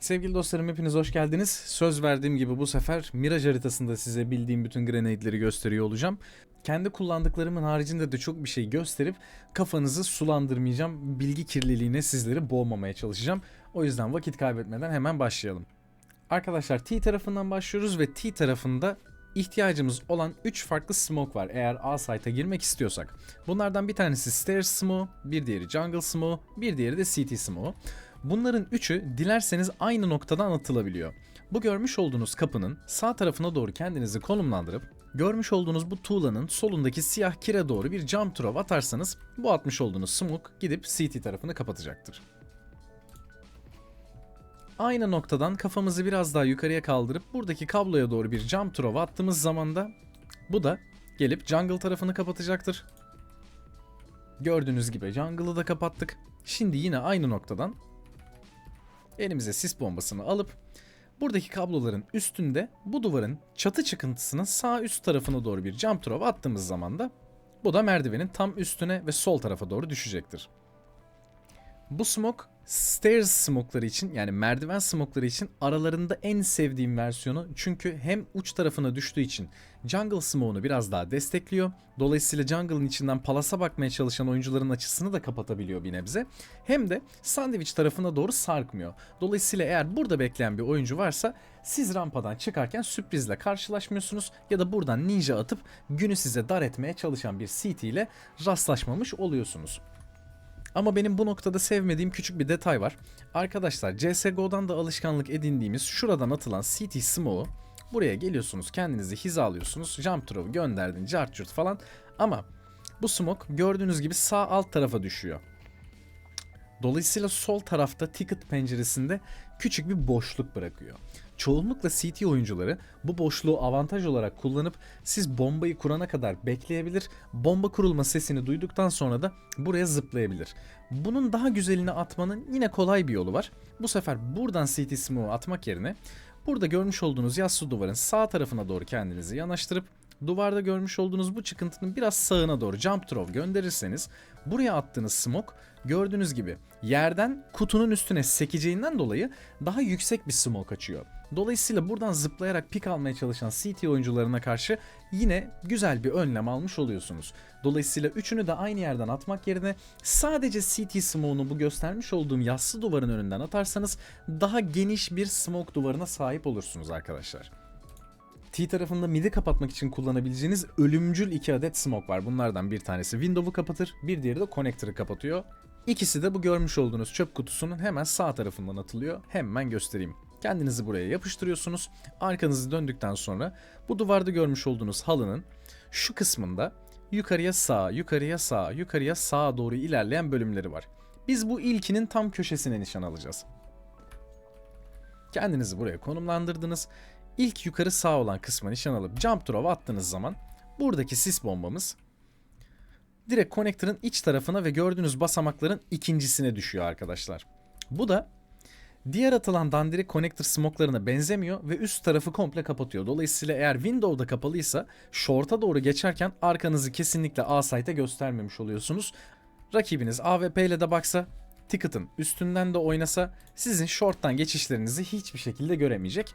Sevgili dostlarım hepiniz hoş geldiniz. Söz verdiğim gibi bu sefer Mirage haritasında size bildiğim bütün grenade'leri gösteriyor olacağım. Kendi kullandıklarımın haricinde de çok bir şey gösterip kafanızı sulandırmayacağım. Bilgi kirliliğine sizleri boğmamaya çalışacağım. O yüzden vakit kaybetmeden hemen başlayalım. Arkadaşlar T tarafından başlıyoruz ve T tarafında ihtiyacımız olan 3 farklı smoke var eğer A site'a girmek istiyorsak. Bunlardan bir tanesi Stairs Smoke, bir diğeri Jungle Smoke, bir diğeri de CT Smoke. Bunların üçü dilerseniz aynı noktadan atılabiliyor. Bu görmüş olduğunuz kapının sağ tarafına doğru kendinizi konumlandırıp görmüş olduğunuz bu tuğlanın solundaki siyah kire doğru bir jump throw atarsanız bu atmış olduğunuz smoke gidip CT tarafını kapatacaktır. Aynı noktadan kafamızı biraz daha yukarıya kaldırıp buradaki kabloya doğru bir jump throw attığımız zaman da bu da gelip jungle tarafını kapatacaktır. Gördüğünüz gibi jungle'ı da kapattık. Şimdi yine aynı noktadan elimize sis bombasını alıp buradaki kabloların üstünde bu duvarın çatı çıkıntısının sağ üst tarafına doğru bir jump throw attığımız zaman da bu da merdivenin tam üstüne ve sol tarafa doğru düşecektir. Bu smoke stairs smoke'ları için yani merdiven smoke'ları için aralarında en sevdiğim versiyonu çünkü hem uç tarafına düştüğü için jungle smoke'unu biraz daha destekliyor. Dolayısıyla jungle'ın içinden palasa bakmaya çalışan oyuncuların açısını da kapatabiliyor bir nebze. Hem de sandviç tarafına doğru sarkmıyor. Dolayısıyla eğer burada bekleyen bir oyuncu varsa siz rampadan çıkarken sürprizle karşılaşmıyorsunuz ya da buradan ninja atıp günü size dar etmeye çalışan bir CT ile rastlaşmamış oluyorsunuz. Ama benim bu noktada sevmediğim küçük bir detay var. Arkadaşlar CSGO'dan da alışkanlık edindiğimiz şuradan atılan CT Smoke'u buraya geliyorsunuz kendinizi hizalıyorsunuz. Jump throw gönderdin cart falan ama bu smoke gördüğünüz gibi sağ alt tarafa düşüyor. Dolayısıyla sol tarafta ticket penceresinde küçük bir boşluk bırakıyor. Çoğunlukla CT oyuncuları bu boşluğu avantaj olarak kullanıp siz bombayı kurana kadar bekleyebilir. Bomba kurulma sesini duyduktan sonra da buraya zıplayabilir. Bunun daha güzelini atmanın yine kolay bir yolu var. Bu sefer buradan CT smoke'u atmak yerine burada görmüş olduğunuz yassı duvarın sağ tarafına doğru kendinizi yanaştırıp duvarda görmüş olduğunuz bu çıkıntının biraz sağına doğru jump throw gönderirseniz buraya attığınız smoke gördüğünüz gibi yerden kutunun üstüne sekeceğinden dolayı daha yüksek bir smoke açıyor. Dolayısıyla buradan zıplayarak pik almaya çalışan CT oyuncularına karşı yine güzel bir önlem almış oluyorsunuz. Dolayısıyla üçünü de aynı yerden atmak yerine sadece CT smoke'unu bu göstermiş olduğum yassı duvarın önünden atarsanız daha geniş bir smoke duvarına sahip olursunuz arkadaşlar. T tarafında midi kapatmak için kullanabileceğiniz ölümcül iki adet smoke var. Bunlardan bir tanesi window'u kapatır, bir diğeri de connector'ı kapatıyor. İkisi de bu görmüş olduğunuz çöp kutusunun hemen sağ tarafından atılıyor. Hemen göstereyim. Kendinizi buraya yapıştırıyorsunuz. Arkanızı döndükten sonra bu duvarda görmüş olduğunuz halının şu kısmında yukarıya sağ, yukarıya sağ, yukarıya sağa doğru ilerleyen bölümleri var. Biz bu ilkinin tam köşesine nişan alacağız. Kendinizi buraya konumlandırdınız. İlk yukarı sağ olan kısma nişan alıp jump throw attığınız zaman buradaki sis bombamız direkt konektörün iç tarafına ve gördüğünüz basamakların ikincisine düşüyor arkadaşlar. Bu da diğer atılan dandirik connector smoke'larına benzemiyor ve üst tarafı komple kapatıyor. Dolayısıyla eğer window'da kapalıysa short'a doğru geçerken arkanızı kesinlikle A site'e göstermemiş oluyorsunuz. Rakibiniz AWP ile de baksa ticket'ın üstünden de oynasa sizin short'tan geçişlerinizi hiçbir şekilde göremeyecek.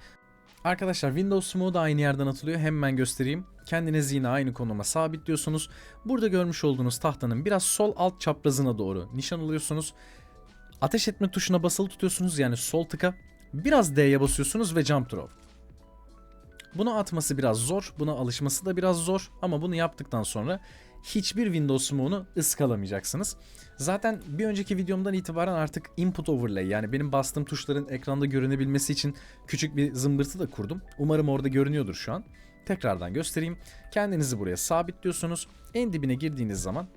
Arkadaşlar Windows Smoke da aynı yerden atılıyor. Hemen göstereyim. Kendinizi yine aynı konuma sabitliyorsunuz. Burada görmüş olduğunuz tahtanın biraz sol alt çaprazına doğru nişan alıyorsunuz. Ateş etme tuşuna basılı tutuyorsunuz yani sol tıka. Biraz D'ye basıyorsunuz ve jump throw. Bunu atması biraz zor, buna alışması da biraz zor ama bunu yaptıktan sonra hiçbir Windows Smoke'unu ıskalamayacaksınız. Zaten bir önceki videomdan itibaren artık input overlay yani benim bastığım tuşların ekranda görünebilmesi için küçük bir zımbırtı da kurdum. Umarım orada görünüyordur şu an. Tekrardan göstereyim. Kendinizi buraya sabitliyorsunuz. En dibine girdiğiniz zaman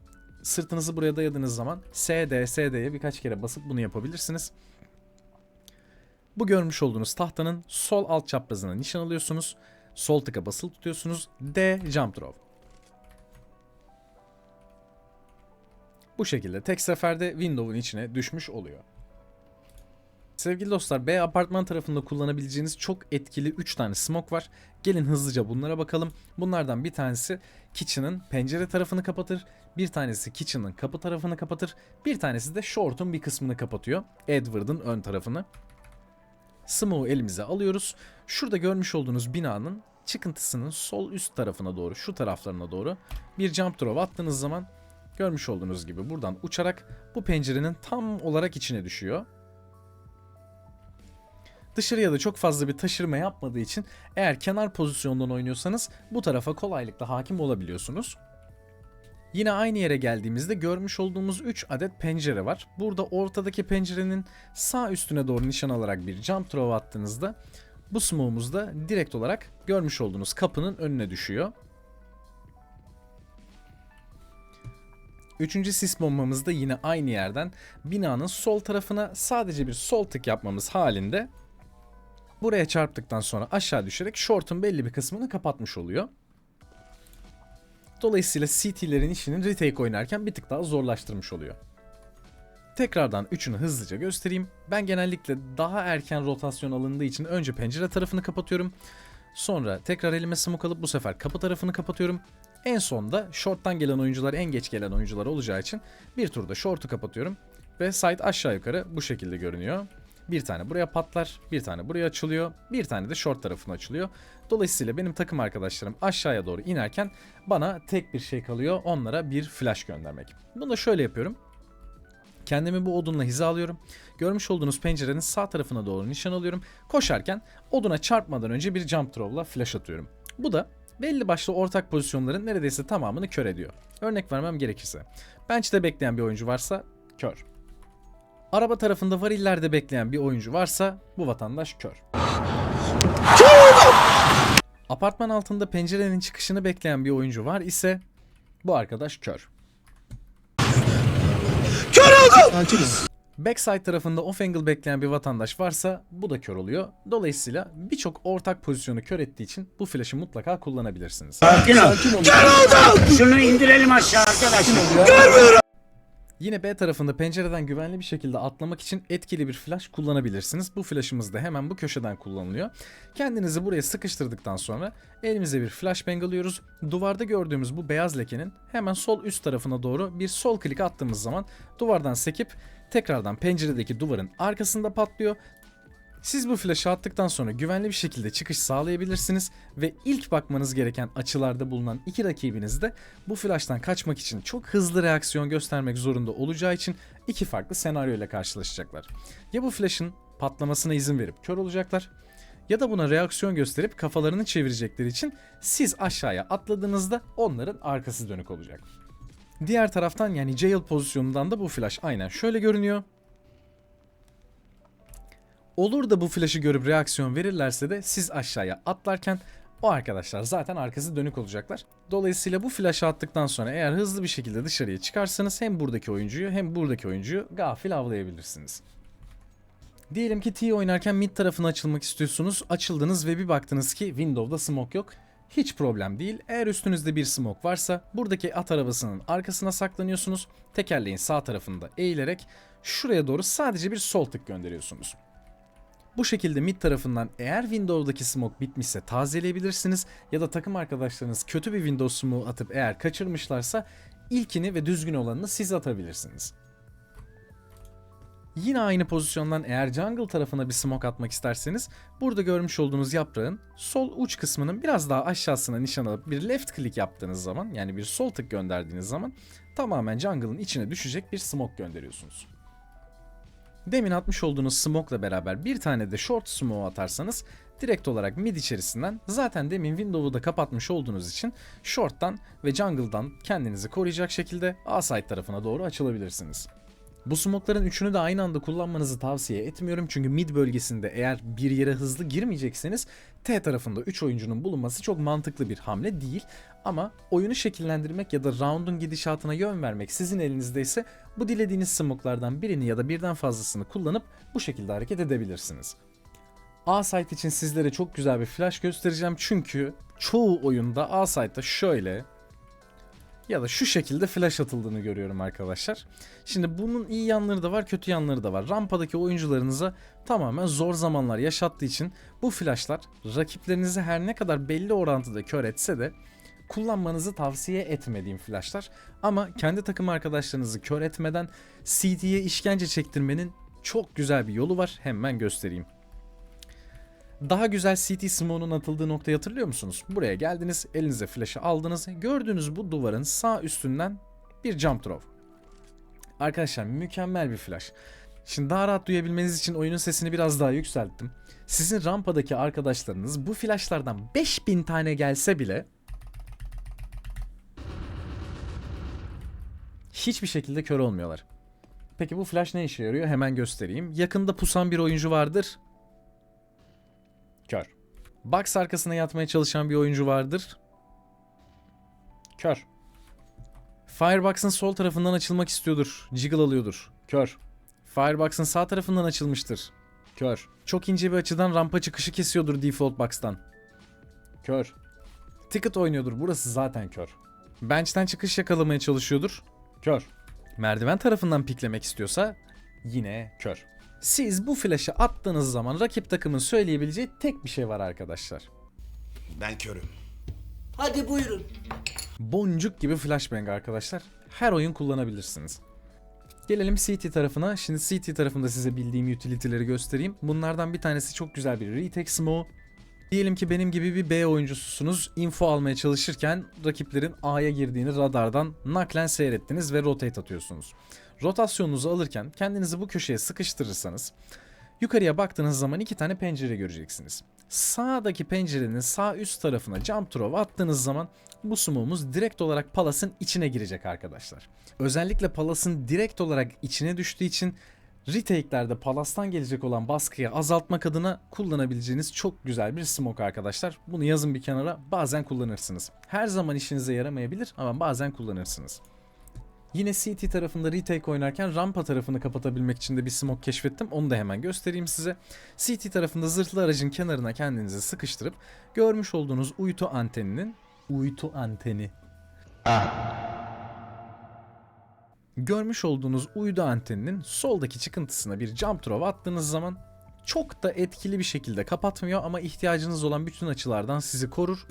sırtınızı buraya dayadığınız zaman SD, SD'ye birkaç kere basıp bunu yapabilirsiniz. Bu görmüş olduğunuz tahtanın sol alt çaprazına nişan alıyorsunuz. Sol tıka basılı tutuyorsunuz. D jump throw. Bu şekilde tek seferde window'un içine düşmüş oluyor. Sevgili dostlar B apartman tarafında kullanabileceğiniz çok etkili 3 tane smoke var. Gelin hızlıca bunlara bakalım. Bunlardan bir tanesi kitchen'ın pencere tarafını kapatır. Bir tanesi kitchen'ın kapı tarafını kapatır. Bir tanesi de short'un bir kısmını kapatıyor. Edward'ın ön tarafını. Smoke'u elimize alıyoruz. Şurada görmüş olduğunuz binanın çıkıntısının sol üst tarafına doğru, şu taraflarına doğru bir jump throw attığınız zaman görmüş olduğunuz gibi buradan uçarak bu pencerenin tam olarak içine düşüyor. Dışarıya da çok fazla bir taşırma yapmadığı için eğer kenar pozisyondan oynuyorsanız bu tarafa kolaylıkla hakim olabiliyorsunuz. Yine aynı yere geldiğimizde görmüş olduğumuz 3 adet pencere var. Burada ortadaki pencerenin sağ üstüne doğru nişan alarak bir jump throw attığınızda bu smoke'umuz da direkt olarak görmüş olduğunuz kapının önüne düşüyor. Üçüncü sis bombamız da yine aynı yerden binanın sol tarafına sadece bir sol tık yapmamız halinde buraya çarptıktan sonra aşağı düşerek short'un belli bir kısmını kapatmış oluyor. Dolayısıyla CT'lerin işini retake oynarken bir tık daha zorlaştırmış oluyor. Tekrardan üçünü hızlıca göstereyim. Ben genellikle daha erken rotasyon alındığı için önce pencere tarafını kapatıyorum. Sonra tekrar elime smoke alıp bu sefer kapı tarafını kapatıyorum. En sonda short'tan gelen oyuncular en geç gelen oyuncular olacağı için bir turda short'u kapatıyorum. Ve site aşağı yukarı bu şekilde görünüyor. Bir tane buraya patlar, bir tane buraya açılıyor, bir tane de short tarafına açılıyor. Dolayısıyla benim takım arkadaşlarım aşağıya doğru inerken bana tek bir şey kalıyor, onlara bir flash göndermek. Bunu da şöyle yapıyorum. Kendimi bu odunla hizalıyorum. Görmüş olduğunuz pencerenin sağ tarafına doğru nişan alıyorum. Koşarken oduna çarpmadan önce bir jump throw'la flash atıyorum. Bu da belli başlı ortak pozisyonların neredeyse tamamını kör ediyor. Örnek vermem gerekirse. Bench'te bekleyen bir oyuncu varsa kör. Araba tarafında varillerde bekleyen bir oyuncu varsa bu vatandaş kör. Apartman altında pencerenin çıkışını bekleyen bir oyuncu var ise bu arkadaş kör. Backside tarafında off angle bekleyen bir vatandaş varsa bu da kör oluyor. Dolayısıyla birçok ortak pozisyonu kör ettiği için bu flash'ı mutlaka kullanabilirsiniz. Sakin ol. Şunu indirelim aşağı arkadaşlar. Yine B tarafında pencereden güvenli bir şekilde atlamak için etkili bir flash kullanabilirsiniz. Bu flash'ımız da hemen bu köşeden kullanılıyor. Kendinizi buraya sıkıştırdıktan sonra elimize bir flashbang alıyoruz. Duvarda gördüğümüz bu beyaz lekenin hemen sol üst tarafına doğru bir sol klik attığımız zaman duvardan sekip tekrardan penceredeki duvarın arkasında patlıyor. Siz bu flash'ı attıktan sonra güvenli bir şekilde çıkış sağlayabilirsiniz ve ilk bakmanız gereken açılarda bulunan iki rakibiniz de bu flash'tan kaçmak için çok hızlı reaksiyon göstermek zorunda olacağı için iki farklı senaryo ile karşılaşacaklar. Ya bu flash'ın patlamasına izin verip kör olacaklar ya da buna reaksiyon gösterip kafalarını çevirecekleri için siz aşağıya atladığınızda onların arkası dönük olacak. Diğer taraftan yani jail pozisyonundan da bu flash aynen şöyle görünüyor. Olur da bu flash'ı görüp reaksiyon verirlerse de siz aşağıya atlarken o arkadaşlar zaten arkası dönük olacaklar. Dolayısıyla bu flash'ı attıktan sonra eğer hızlı bir şekilde dışarıya çıkarsanız hem buradaki oyuncuyu hem buradaki oyuncuyu gafil avlayabilirsiniz. Diyelim ki T oynarken mid tarafına açılmak istiyorsunuz. Açıldınız ve bir baktınız ki window'da smoke yok. Hiç problem değil. Eğer üstünüzde bir smoke varsa buradaki at arabasının arkasına saklanıyorsunuz. Tekerleğin sağ tarafında eğilerek şuraya doğru sadece bir sol tık gönderiyorsunuz. Bu şekilde mid tarafından eğer Windows'daki smoke bitmişse tazeleyebilirsiniz ya da takım arkadaşlarınız kötü bir Windows smoke atıp eğer kaçırmışlarsa ilkini ve düzgün olanını siz atabilirsiniz. Yine aynı pozisyondan eğer jungle tarafına bir smoke atmak isterseniz burada görmüş olduğunuz yaprağın sol uç kısmının biraz daha aşağısına nişan alıp bir left click yaptığınız zaman yani bir sol tık gönderdiğiniz zaman tamamen jungle'ın içine düşecek bir smoke gönderiyorsunuz. Demin atmış olduğunuz smoke'la beraber bir tane de short smoke atarsanız direkt olarak mid içerisinden zaten demin window'u da kapatmış olduğunuz için short'tan ve jungle'dan kendinizi koruyacak şekilde A side tarafına doğru açılabilirsiniz. Bu smoke'ların üçünü de aynı anda kullanmanızı tavsiye etmiyorum. Çünkü mid bölgesinde eğer bir yere hızlı girmeyecekseniz T tarafında 3 oyuncunun bulunması çok mantıklı bir hamle değil. Ama oyunu şekillendirmek ya da round'un gidişatına yön vermek sizin elinizdeyse bu dilediğiniz smoke'lardan birini ya da birden fazlasını kullanıp bu şekilde hareket edebilirsiniz. A site için sizlere çok güzel bir flash göstereceğim. Çünkü çoğu oyunda A site'da şöyle ya da şu şekilde flash atıldığını görüyorum arkadaşlar. Şimdi bunun iyi yanları da var, kötü yanları da var. Rampadaki oyuncularınıza tamamen zor zamanlar yaşattığı için bu flashlar rakiplerinizi her ne kadar belli orantıda kör etse de kullanmanızı tavsiye etmediğim flashlar. Ama kendi takım arkadaşlarınızı kör etmeden CT'ye işkence çektirmenin çok güzel bir yolu var. Hemen göstereyim. Daha güzel CT smoke'un atıldığı noktayı hatırlıyor musunuz? Buraya geldiniz, elinize flash'ı aldınız. Gördüğünüz bu duvarın sağ üstünden bir jump throw. Arkadaşlar mükemmel bir flash. Şimdi daha rahat duyabilmeniz için oyunun sesini biraz daha yükselttim. Sizin rampadaki arkadaşlarınız bu flashlardan 5000 tane gelse bile hiçbir şekilde kör olmuyorlar. Peki bu flash ne işe yarıyor? Hemen göstereyim. Yakında pusan bir oyuncu vardır. Kör. Box arkasına yatmaya çalışan bir oyuncu vardır. Kör. Firebox'ın sol tarafından açılmak istiyordur. Jiggle alıyordur. Kör. Firebox'ın sağ tarafından açılmıştır. Kör. Çok ince bir açıdan rampa çıkışı kesiyordur default box'tan. Kör. Ticket oynuyordur. Burası zaten kör. Bench'ten çıkış yakalamaya çalışıyordur. Kör. Merdiven tarafından piklemek istiyorsa yine kör. Siz bu flash'ı attığınız zaman rakip takımın söyleyebileceği tek bir şey var arkadaşlar. Ben körüm. Hadi buyurun. Boncuk gibi flashbang arkadaşlar. Her oyun kullanabilirsiniz. Gelelim CT tarafına. Şimdi CT tarafında size bildiğim utility'leri göstereyim. Bunlardan bir tanesi çok güzel bir retake smoke. Diyelim ki benim gibi bir B oyuncususunuz. Info almaya çalışırken rakiplerin A'ya girdiğini radardan naklen seyrettiniz ve rotate atıyorsunuz. Rotasyonunuzu alırken kendinizi bu köşeye sıkıştırırsanız yukarıya baktığınız zaman iki tane pencere göreceksiniz. Sağdaki pencerenin sağ üst tarafına jump throw attığınız zaman bu smoke'umuz direkt olarak palasın içine girecek arkadaşlar. Özellikle palasın direkt olarak içine düştüğü için retake'lerde palastan gelecek olan baskıyı azaltmak adına kullanabileceğiniz çok güzel bir smoke arkadaşlar. Bunu yazın bir kenara bazen kullanırsınız. Her zaman işinize yaramayabilir ama bazen kullanırsınız. Yine CT tarafında retake oynarken rampa tarafını kapatabilmek için de bir smoke keşfettim. Onu da hemen göstereyim size. CT tarafında zırhlı aracın kenarına kendinizi sıkıştırıp görmüş olduğunuz uytu anteninin uytu anteni. Görmüş olduğunuz uydu anteninin soldaki çıkıntısına bir jump throw attığınız zaman çok da etkili bir şekilde kapatmıyor ama ihtiyacınız olan bütün açılardan sizi korur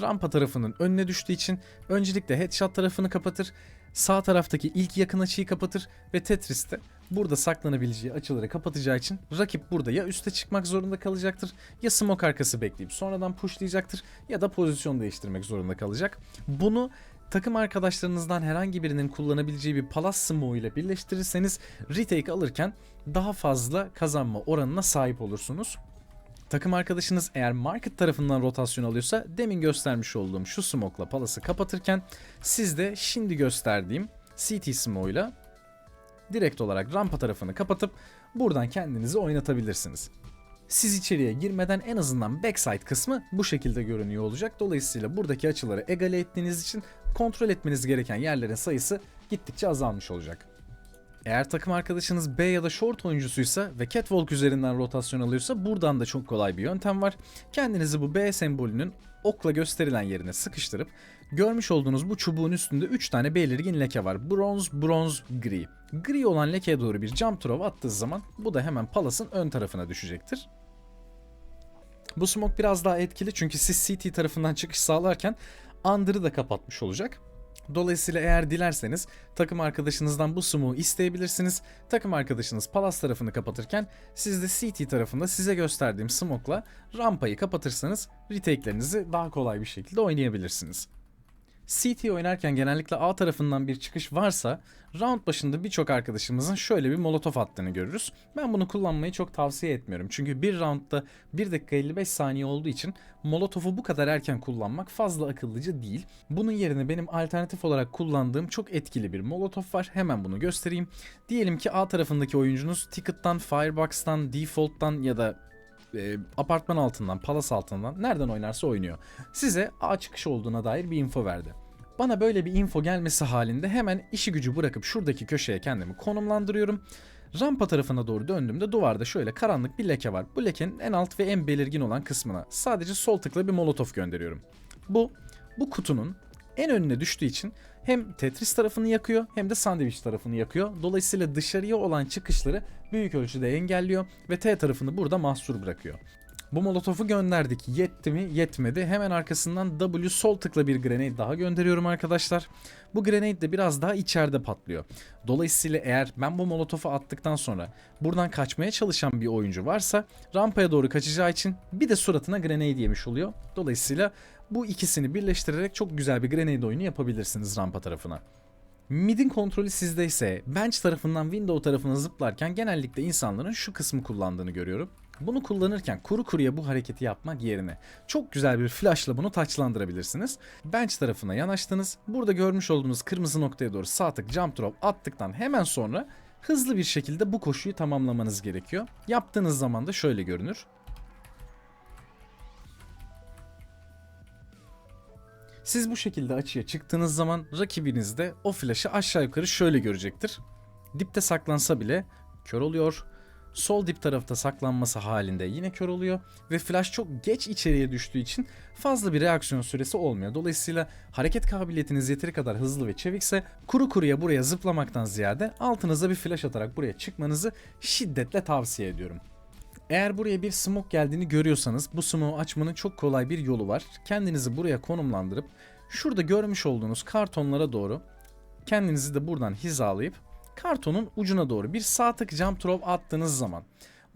rampa tarafının önüne düştüğü için öncelikle headshot tarafını kapatır, sağ taraftaki ilk yakın açıyı kapatır ve Tetris'te burada saklanabileceği açıları kapatacağı için rakip burada ya üste çıkmak zorunda kalacaktır ya smoke arkası bekleyip sonradan pushlayacaktır ya da pozisyon değiştirmek zorunda kalacak. Bunu takım arkadaşlarınızdan herhangi birinin kullanabileceği bir palas smoke ile birleştirirseniz retake alırken daha fazla kazanma oranına sahip olursunuz. Takım arkadaşınız eğer market tarafından rotasyon alıyorsa demin göstermiş olduğum şu smoke'la palası kapatırken siz de şimdi gösterdiğim CT smoke'la direkt olarak rampa tarafını kapatıp buradan kendinizi oynatabilirsiniz. Siz içeriye girmeden en azından backside kısmı bu şekilde görünüyor olacak. Dolayısıyla buradaki açıları egale ettiğiniz için kontrol etmeniz gereken yerlerin sayısı gittikçe azalmış olacak. Eğer takım arkadaşınız B ya da short oyuncusuysa ve catwalk üzerinden rotasyon alıyorsa buradan da çok kolay bir yöntem var. Kendinizi bu B sembolünün okla gösterilen yerine sıkıştırıp görmüş olduğunuz bu çubuğun üstünde 3 tane belirgin leke var. Bronz, bronz, gri. Gri olan lekeye doğru bir jump throw attığı zaman bu da hemen palasın ön tarafına düşecektir. Bu smoke biraz daha etkili çünkü siz CT tarafından çıkış sağlarken Under'ı da kapatmış olacak. Dolayısıyla eğer dilerseniz takım arkadaşınızdan bu smoke'u isteyebilirsiniz. Takım arkadaşınız Palas tarafını kapatırken siz de CT tarafında size gösterdiğim smoke'la rampayı kapatırsanız retake'lerinizi daha kolay bir şekilde oynayabilirsiniz. CT oynarken genellikle A tarafından bir çıkış varsa round başında birçok arkadaşımızın şöyle bir molotof attığını görürüz. Ben bunu kullanmayı çok tavsiye etmiyorum. Çünkü bir roundda 1 dakika 55 saniye olduğu için molotofu bu kadar erken kullanmak fazla akıllıca değil. Bunun yerine benim alternatif olarak kullandığım çok etkili bir molotof var. Hemen bunu göstereyim. Diyelim ki A tarafındaki oyuncunuz Ticket'tan, Firebox'tan, Default'tan ya da e, apartman altından, palas altından nereden oynarsa oynuyor. Size A çıkışı olduğuna dair bir info verdi. Bana böyle bir info gelmesi halinde hemen işi gücü bırakıp şuradaki köşeye kendimi konumlandırıyorum. Rampa tarafına doğru döndüğümde duvarda şöyle karanlık bir leke var. Bu lekenin en alt ve en belirgin olan kısmına sadece sol tıkla bir molotof gönderiyorum. Bu, bu kutunun en önüne düştüğü için hem Tetris tarafını yakıyor hem de sandviç tarafını yakıyor. Dolayısıyla dışarıya olan çıkışları büyük ölçüde engelliyor ve T tarafını burada mahsur bırakıyor. Bu molotofu gönderdik. Yetti mi? Yetmedi. Hemen arkasından W sol tıkla bir grenade daha gönderiyorum arkadaşlar. Bu grenade de biraz daha içeride patlıyor. Dolayısıyla eğer ben bu molotofu attıktan sonra buradan kaçmaya çalışan bir oyuncu varsa rampaya doğru kaçacağı için bir de suratına grenade yemiş oluyor. Dolayısıyla bu ikisini birleştirerek çok güzel bir grenade oyunu yapabilirsiniz rampa tarafına. Mid'in kontrolü sizde ise bench tarafından window tarafına zıplarken genellikle insanların şu kısmı kullandığını görüyorum. Bunu kullanırken kuru kuruya bu hareketi yapmak yerine çok güzel bir flashla bunu taçlandırabilirsiniz. Bench tarafına yanaştınız. Burada görmüş olduğunuz kırmızı noktaya doğru sağ tık jump drop attıktan hemen sonra hızlı bir şekilde bu koşuyu tamamlamanız gerekiyor. Yaptığınız zaman da şöyle görünür. Siz bu şekilde açıya çıktığınız zaman rakibiniz de o flash'ı aşağı yukarı şöyle görecektir. Dipte saklansa bile kör oluyor. Sol dip tarafta saklanması halinde yine kör oluyor ve flash çok geç içeriye düştüğü için fazla bir reaksiyon süresi olmuyor. Dolayısıyla hareket kabiliyetiniz yeteri kadar hızlı ve çevikse kuru kuruya buraya zıplamaktan ziyade altınıza bir flash atarak buraya çıkmanızı şiddetle tavsiye ediyorum. Eğer buraya bir smoke geldiğini görüyorsanız bu smoke'u açmanın çok kolay bir yolu var. Kendinizi buraya konumlandırıp şurada görmüş olduğunuz kartonlara doğru kendinizi de buradan hizalayıp kartonun ucuna doğru bir sağ tık jump drop attığınız zaman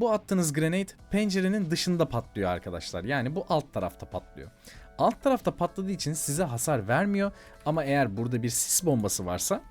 bu attığınız grenade pencerenin dışında patlıyor arkadaşlar. Yani bu alt tarafta patlıyor. Alt tarafta patladığı için size hasar vermiyor ama eğer burada bir sis bombası varsa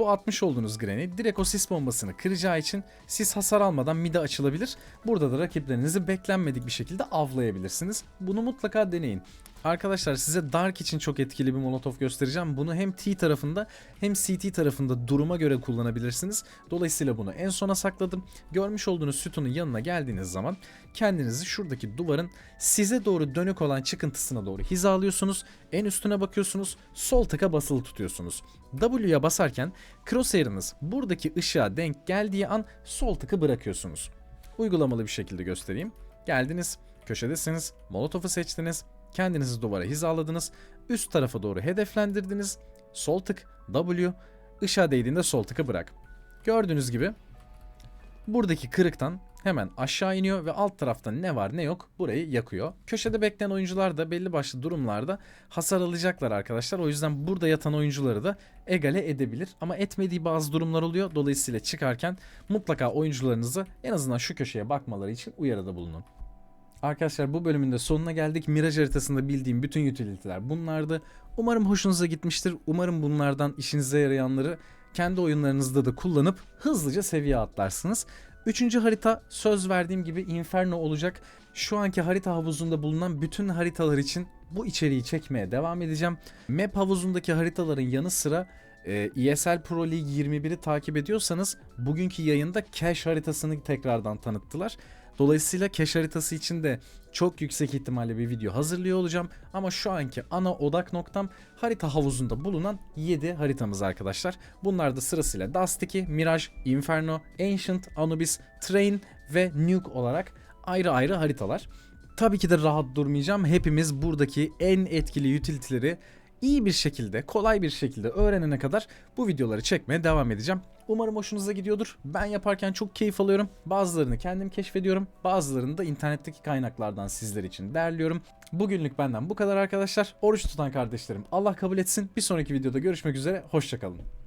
bu atmış olduğunuz grenade direkt o sis bombasını kıracağı için siz hasar almadan mide açılabilir. Burada da rakiplerinizi beklenmedik bir şekilde avlayabilirsiniz. Bunu mutlaka deneyin. Arkadaşlar size Dark için çok etkili bir molotof göstereceğim. Bunu hem T tarafında hem CT tarafında duruma göre kullanabilirsiniz. Dolayısıyla bunu en sona sakladım. Görmüş olduğunuz sütunun yanına geldiğiniz zaman kendinizi şuradaki duvarın size doğru dönük olan çıkıntısına doğru hizalıyorsunuz. En üstüne bakıyorsunuz. Sol tıka basılı tutuyorsunuz. W'ya basarken crosshair'ınız buradaki ışığa denk geldiği an sol tıkı bırakıyorsunuz. Uygulamalı bir şekilde göstereyim. Geldiniz, köşedesiniz, molotofu seçtiniz, kendinizi duvara hizaladınız, üst tarafa doğru hedeflendirdiniz, sol tık, W, ışığa değdiğinde sol tıkı bırak. Gördüğünüz gibi buradaki kırıktan hemen aşağı iniyor ve alt tarafta ne var ne yok burayı yakıyor. Köşede bekleyen oyuncular da belli başlı durumlarda hasar alacaklar arkadaşlar. O yüzden burada yatan oyuncuları da egale edebilir. Ama etmediği bazı durumlar oluyor. Dolayısıyla çıkarken mutlaka oyuncularınızı en azından şu köşeye bakmaları için uyarıda bulunun. Arkadaşlar bu bölümün de sonuna geldik. Mirage haritasında bildiğim bütün utility'ler bunlardı. Umarım hoşunuza gitmiştir. Umarım bunlardan işinize yarayanları kendi oyunlarınızda da kullanıp hızlıca seviye atlarsınız. Üçüncü harita söz verdiğim gibi Inferno olacak. Şu anki harita havuzunda bulunan bütün haritalar için bu içeriği çekmeye devam edeceğim. Map havuzundaki haritaların yanı sıra e, ESL Pro League 21'i takip ediyorsanız bugünkü yayında cache haritasını tekrardan tanıttılar. Dolayısıyla cache haritası için de çok yüksek ihtimalle bir video hazırlıyor olacağım. Ama şu anki ana odak noktam harita havuzunda bulunan 7 haritamız arkadaşlar. Bunlar da sırasıyla Dust 2, Mirage, Inferno, Ancient, Anubis, Train ve Nuke olarak ayrı ayrı haritalar. Tabii ki de rahat durmayacağım. Hepimiz buradaki en etkili utility'leri iyi bir şekilde, kolay bir şekilde öğrenene kadar bu videoları çekmeye devam edeceğim. Umarım hoşunuza gidiyordur. Ben yaparken çok keyif alıyorum. Bazılarını kendim keşfediyorum. Bazılarını da internetteki kaynaklardan sizler için derliyorum. Bugünlük benden bu kadar arkadaşlar. Oruç tutan kardeşlerim Allah kabul etsin. Bir sonraki videoda görüşmek üzere. Hoşçakalın.